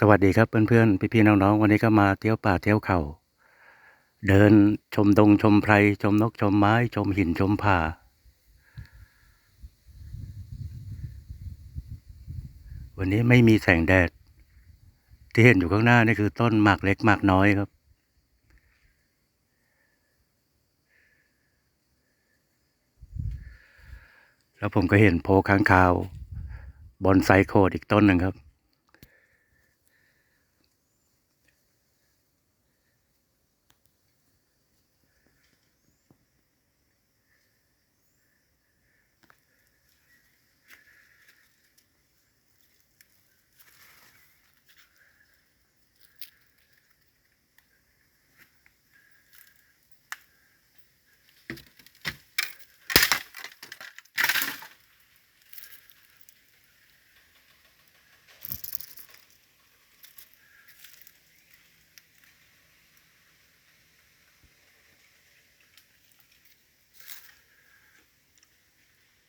สวัสดีครับเพื่อนๆพี่ๆน้องๆวันนี้ก็มาเที่ยวป่าเที่ยวเขาเดินชมดงชมไพรชมนกชมไม้ ชมหินชมผาวันนี้ไม่มีแสงแดด ที่เห็นอยู่ข้างหน้านี่คือต้นหมากเล็กหมากน้อยครับ แล้วผมก็เห็นโพค้างคาว บอนไซโคดอีกต้นหนึ่งครับ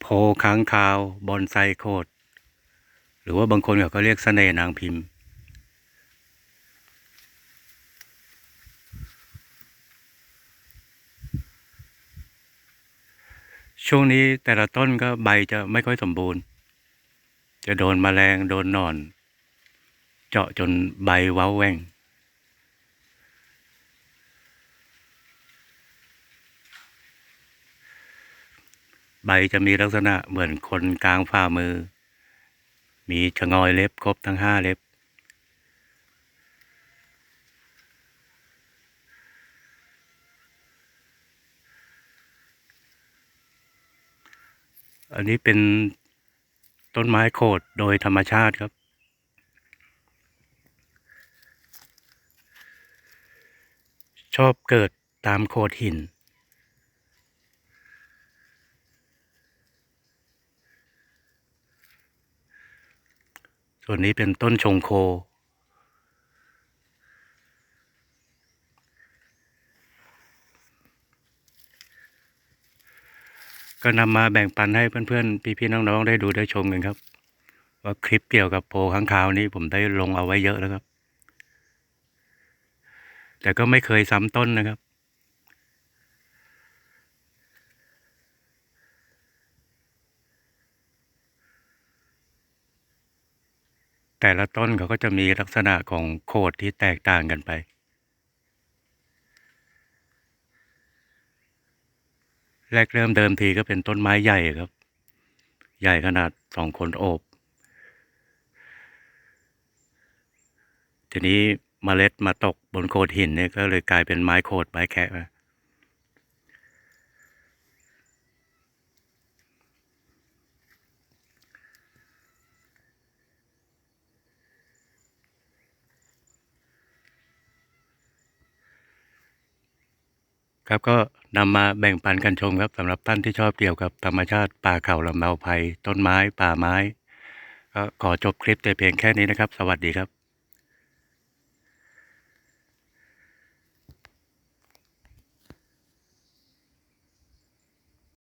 พค้างคาวบอนไซโคดหรือว่าบางคนเขาก็เรียกเสน่ห์นางพิมพ์ ช่วงนี้แต่ละต้นก็ใบจะไม่ค่อยสมบูรณ์ จะโดนแมลงโดนหนอน เจาะจนใบเว้าแหว่ง ใบจะมีลักษณะเหมือนคนกลางฝ่ามือ มีชะงอยเล็บครบทั้งห้าเล็บ อันนี้เป็นต้นไม้โขดโดยธรรมชาติครับชอบเกิดตามโขดหิน ส่วนนี้เป็นต้นชงโค ก็นำมาแบ่งปันให้เพื่อนๆ พี่ๆน้องๆ ได้ดูได้ชมกันครับ ว่าคลิปเกี่ยวกับโพข้างคาวนี้ผมได้ลงเอาไว้เยอะแล้วครับ แต่ก็ไม่เคยซ้ำต้นนะครับ แต่ละต้นเขาก็จะมีลักษณะของโคดที่แตกต่างกันไป แรกเริ่มเดิมทีก็เป็นต้นไม้ใหญ่ครับ ใหญ่ขนาดสองคนโอบ ทีนี้เมล็ดมาตกบนโขดหินเนี่ยก็เลยกลายเป็นไม้โขดไม้แคะ ครับก็นำมาแบ่งปันกันชมครับสำหรับท่านที่ชอบเกี่ยวกับธรรมชาติป่าเขาลำเนาภัย ต้นไม้ ป่าไม้ก็ขอจบคลิปแต่เพียงแค่นี้นะครับ สวัสดีครับ